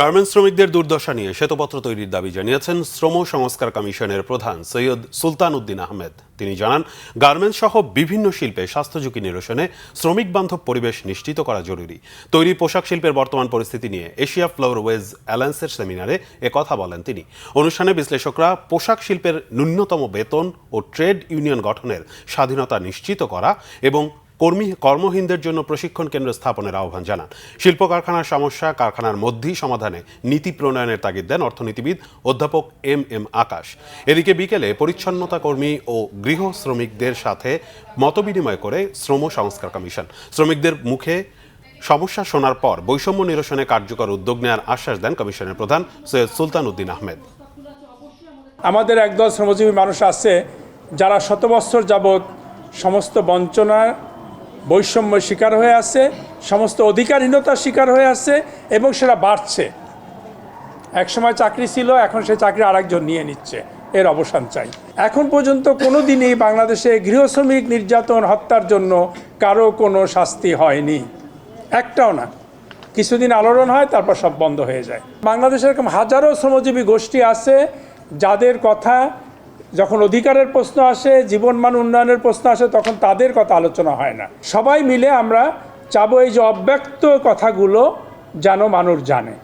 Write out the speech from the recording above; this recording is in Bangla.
গার্মেন্টস শ্রমিকদের দুর্দশা নিয়ে শ্বেতপত্র তৈরির দাবি জানিয়েছেন শ্রম সংস্কার কমিশনের প্রধান সৈয়দ সুলতান উদ্দিন আহমেদ। তিনি জানান, গার্মেন্টস সহ বিভিন্ন শিল্পে স্বাস্থ্য ঝুঁকি নিরসনে শ্রমিক বান্ধব পরিবেশ নিশ্চিত করা জরুরি। তৈরি পোশাক শিল্পের বর্তমান পরিস্থিতি নিয়ে এশিয়া ফ্লোর ওয়েজ অ্যালায়েন্সের সেমিনারে কথা বলেন তিনি। অনুষ্ঠানে বিশ্লেষকরা পোশাক শিল্পের ন্যূনতম বেতন ও ট্রেড ইউনিয়ন গঠনের স্বাধীনতা নিশ্চিত করা এবং কর্মী, কর্মহীনদের জন্য প্রশিক্ষণ কেন্দ্র স্থাপনের আহ্বান জানান। শিল্প কারখানার সমস্যা, কারখানার মধ্যেই সমাধানে নীতি প্রণয়নের তাগিদ দেন অর্থনীতিবিদ অধ্যাপক এম এম আকাশ। এদিকে বিকেলে পরিচ্ছন্নতা কর্মী ও গৃহ শ্রমিকদের সাথে মতবিনিময় করে শ্রম সংস্কার কমিশন। শ্রমিকদের মুখে সমস্যা শোনার পর বৈষম্য নিরসনে কার্যকর উদ্যোগ নেওয়ার আশ্বাস দেন কমিশনের প্রধান সৈয়দ সুলতান উদ্দিন আহমেদ। আমাদের একদল শ্রমজীবী মানুষ আছে যারা শত বৎসর যাবৎ সমস্ত বঞ্চনার বৈষম্য শিকার হয়ে আছে, সমস্ত অধিকারহীনতার শিকার হয়ে আছে এবং সেটা বাড়ছে। একসময় চাকরি ছিল, এখন সে চাকরি আরেকজন নিয়ে নিচ্ছে। এর অবসান চাই। এখন পর্যন্ত কোনো দিনই বাংলাদেশে গৃহশ্রমিক নির্যাতন হত্যার জন্য কারও কোনো শাস্তি হয়নি। একটাও না। কিছুদিন আলোড়ন হয়, তারপর সব বন্ধ হয়ে যায়। বাংলাদেশে এরকম হাজারো শ্রমজীবী গোষ্ঠী আছে, যাদের কথা যখন অধিকারের প্রশ্ন আসে জীবনমান উন্নয়নের প্রশ্ন আসে, তখন তাদের কথা আলোচনা হয় না। সবাই মিলে আমরা চাবো এই যে অব্যক্ত কথাগুলো যেন মানুষ জানে।